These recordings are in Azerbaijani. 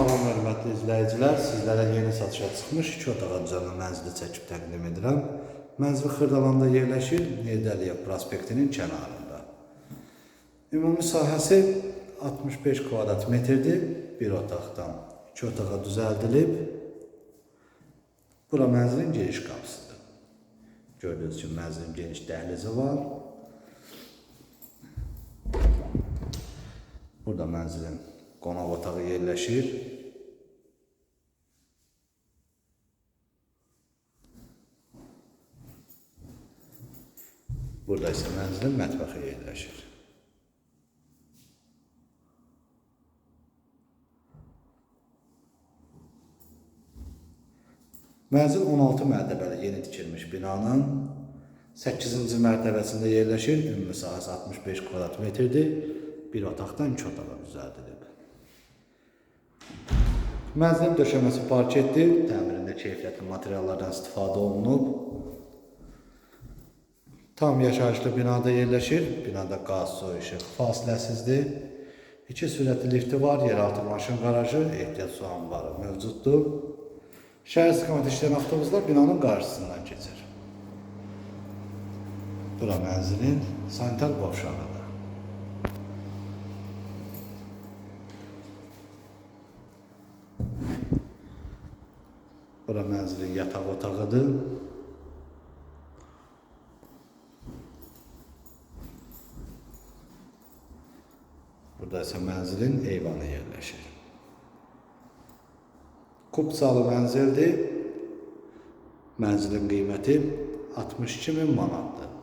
Salam hörmətli izləyicilər, sizlərə yeni satışa çıxmış 2 otağa düzəlmə mənzili çəkib təqdim edirəm. Mənzil Xırdalanda yerləşir, Neydəliyev prospektinin kənarında. Ümumi sahəsi 65 kvadrat metrdir, bir otaqdan 2 otağa düzəldilib. Bura mənzilin giriş qapısıdır. Gördüyünüz kimi mənzilin geniş dəhlizi var. Burada mənzilin qonaq otağı yerləşir. Burada isə mənzilin mətbəxi yerləşir. Mənzil 16 mərtəbəli yeni tikilmiş binanın 8-ci mərtəbəsində yerləşir. Ümumi sahəsi 65 kvadrat metrdir. Bir otaqdan 2 otağa düzəldilib. Mənzilin döşəməsi parketdir. Təmirində keyfiyyətli materiallardan istifadə olunub. Tam yaşayışlı binada yerləşir. Binada qaz, su, işıq fasiləsizdir. İki sürətli lifti var, yeraltı maşın qarajı, ehtiyat su anbarı mövcuddur. Şəhər istiqamətə işləyən avtobuslar binanın qarşısından keçir. Bura mənzilin sanitar qovşağıdır. Bura mənzilin yataq otağıdır. Burada isə mənzilin eyvanı yerləşir. Kupsalı mənzildir. Mənzilin qiyməti 62 min manatdır.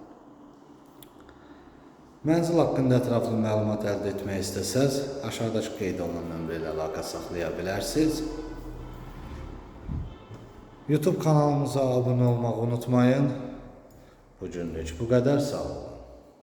Mənzil haqqında ətraflı məlumat əldə etmək istəsəz, aşağıdakı qeyd olunan nömrə ilə əlaqə saxlaya bilərsiniz. YouTube kanalımıza abunə olmağı unutmayın. Bu günlük bu qədər sağ olun.